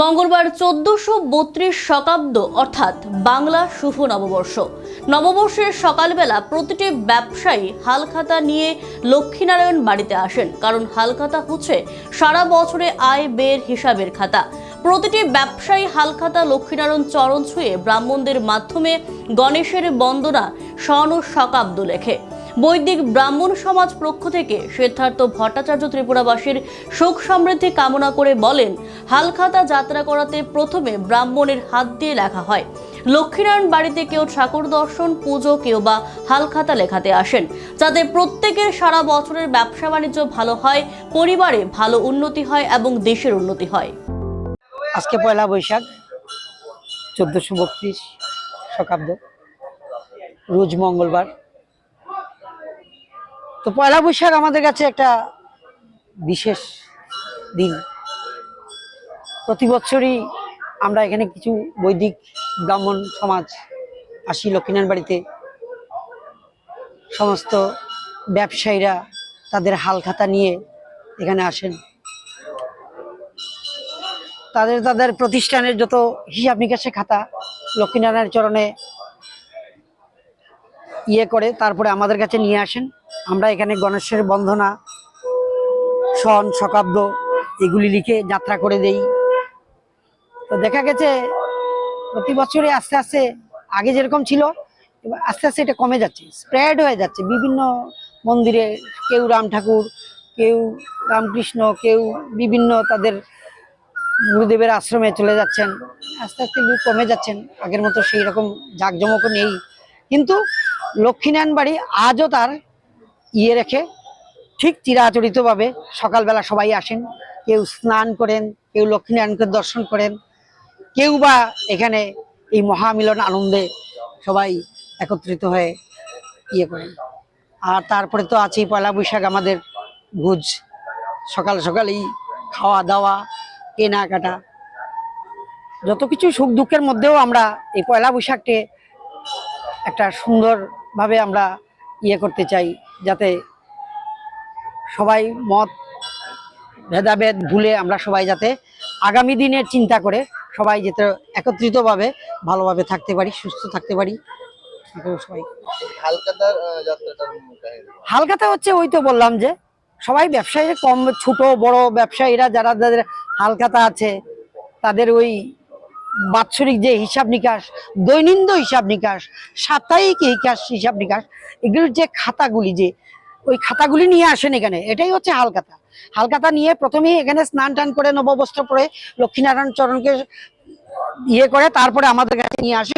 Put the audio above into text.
মঙ্গলবার চোদ্দশো বত্রিশ শতাব্দ, অর্থাৎ বাংলা শুভ নববর্ষ। নববর্ষের সকালবেলা প্রতিটি ব্যবসায়ী হালখাতা নিয়ে লক্ষ্মীনারায়ণ বাড়িতে আসেন, কারণ হালখাতা হচ্ছে সারা বছরে আয় ব্যয়ের হিসাবের খাতা। প্রতিটি ব্যবসায়ী হালখাতা লক্ষ্মীনারায়ণ চরণ ছুঁয়ে ব্রাহ্মণদের মাধ্যমে গণেশের বন্দনা স্বর্ণ শকাব্দ লেখে। বৈদিক ব্রাহ্মণ সমাজ পক্ষ থেকে সিদ্ধার্থ ভট্টাচার্য ত্রিপুরাবাসীর সুখ সমৃদ্ধি কামনা করে বলেন, হালখাতা যাত্রা করাতে প্রথমে ব্রাহ্মণের হাত দিয়ে লেখা হয়। লক্ষ্মীনারায়ণ বাড়িতে কেউ ঠাকুর দর্শন, পুজো, কেউ বা হালখাতা লেখাতে আসেন। যাতে প্রত্যেকের সারা বছরের ব্যবসা বাণিজ্য ভালো হয়, পরিবারে ভালো উন্নতি হয় এবং দেশের উন্নতি হয়। আজকে পয়লা বৈশাখ, চোদ্দোশো বত্রিশ শকাব্দ, রোজ মঙ্গলবার। তো পয়লা বৈশাখ আমাদের কাছে একটা বিশেষ দিন। প্রতি বছরই আমরা এখানে কিছু বৈদিক ব্রাহ্মণ সমাজ আসি লক্ষ্মীনারায়ণ বাড়িতে। সমস্ত ব্যবসায়ীরা তাদের হালখাতা নিয়ে এখানে আসেন। তাদের তাদের প্রতিষ্ঠানের যত হিসাব নিকাশে খাতা লক্ষ্মীনারায়ণ চরণে ইয়ে করে, তারপরে আমাদের কাছে নিয়ে আসেন। আমরা এখানে গণেশের বন্ধনা সন শকাব্দ, এগুলি লিখে যাত্রা করে দেই। তো দেখা গেছে, প্রতি বছরে আস্তে আস্তে আগে যেরকম ছিল, এবার আস্তে আস্তে এটা কমে যাচ্ছে, স্প্রেড হয়ে যাচ্ছে। বিভিন্ন মন্দিরে কেউ রাম ঠাকুর, কেউ রামকৃষ্ণ, কেউ বিভিন্ন তাদের গুরুদেবের আশ্রমে চলে যাচ্ছেন। আস্তে আস্তে কমে যাচ্ছেন, আগের মতো সেই রকম জাঁকজমকও নেই। কিন্তু লক্ষ্মীনারায়ণ বাড়ি আজও তার ইয়ে রেখে ঠিক চিরাচরিতভাবে সকালবেলা সবাই আসেন, কেউ স্নান করেন, কেউ লক্ষ্মীনারায়ণকে দর্শন করেন, কেউ বা এখানে এই মহামিলন আনন্দে সবাই একত্রিত হয়ে ইয়ে করেন। আর তারপরে তো আছেই পয়লা বৈশাখ আমাদের ভোজ। সকাল সকালেই খাওয়া দাওয়া, কেনাকাটা, যত কিছু সুখ দুঃখের মধ্যেও আমরা এই পয়লা বৈশাখকে একটা সুন্দরভাবে আমরা ইয়ে করতে চাই যাতে সবাই মত ভেদাভেদ ভুলে আমরা সবাই যাতে আগামী দিনের চিন্তা করে সবাই যাতে একত্রিতভাবে ভালোভাবে থাকতে পারি সুস্থ থাকতে পারি। সবাই হালখাতা হচ্ছে ওই তো বললাম যে সবাই ব্যবসায়ী কম ছোট বড় ব্যবসায়ীরা যারা যাদের হালখাতা আছে তাদের ওই বাৎসরিক যে হিসাব নিকাশ দৈনন্দ হিসাব নিকাশ, সাপ্তাহিক হিকাশ, হিসাব নিকাশ, এগুলোর যে খাতাগুলি যে, ওই খাতাগুলি নিয়ে আসেন এখানে, এটাই হচ্ছে হালকাতা। হালকাতা নিয়ে প্রথমেই এখানে স্নান টান করে, নববস্ত্র পরে লক্ষ্মীনারায়ণ চরণকে ইয়ে করে, তারপরে আমাদের কাছে নিয়ে আসে।